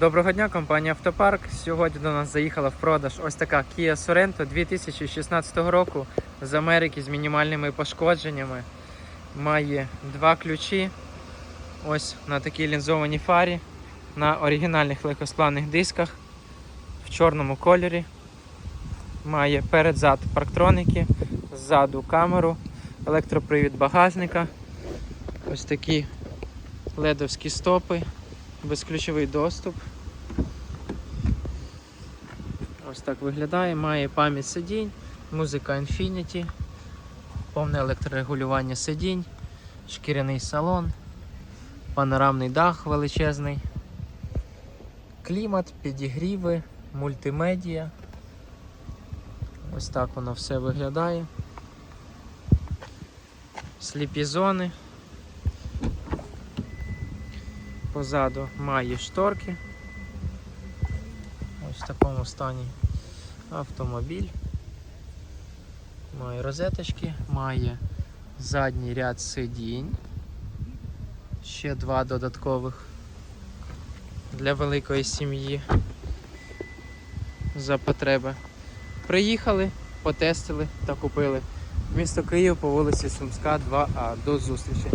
Доброго дня, компанія Автопарк. Сьогодні до нас заїхала в продаж ось така Kia Sorento 2016 року з Америки з мінімальними пошкодженнями. Має два ключі. Ось на такій лінзованій фарі, на оригінальних легкосплавних дисках в чорному кольорі. Має перед-зад парктроники, ззаду камеру, електропривід багажника. Ось такі ледовські стопи безключовий доступ. Ось так виглядає, має пам'ять сидінь, музика Infinity, повне електрорегулювання сидінь, шкіряний салон, панорамний дах величезний, клімат, підігріви, мультимедіа. Ось так воно все виглядає. Сліпі зони. Позаду має шторки. Ось в такому стані автомобіль. Має розеточки, має задній ряд сидінь. Ще два додаткових для великої сім'ї за потреби. Приїхали, потестили та купили. Місто Київ по вулиці Сумська, 2А. До зустрічі!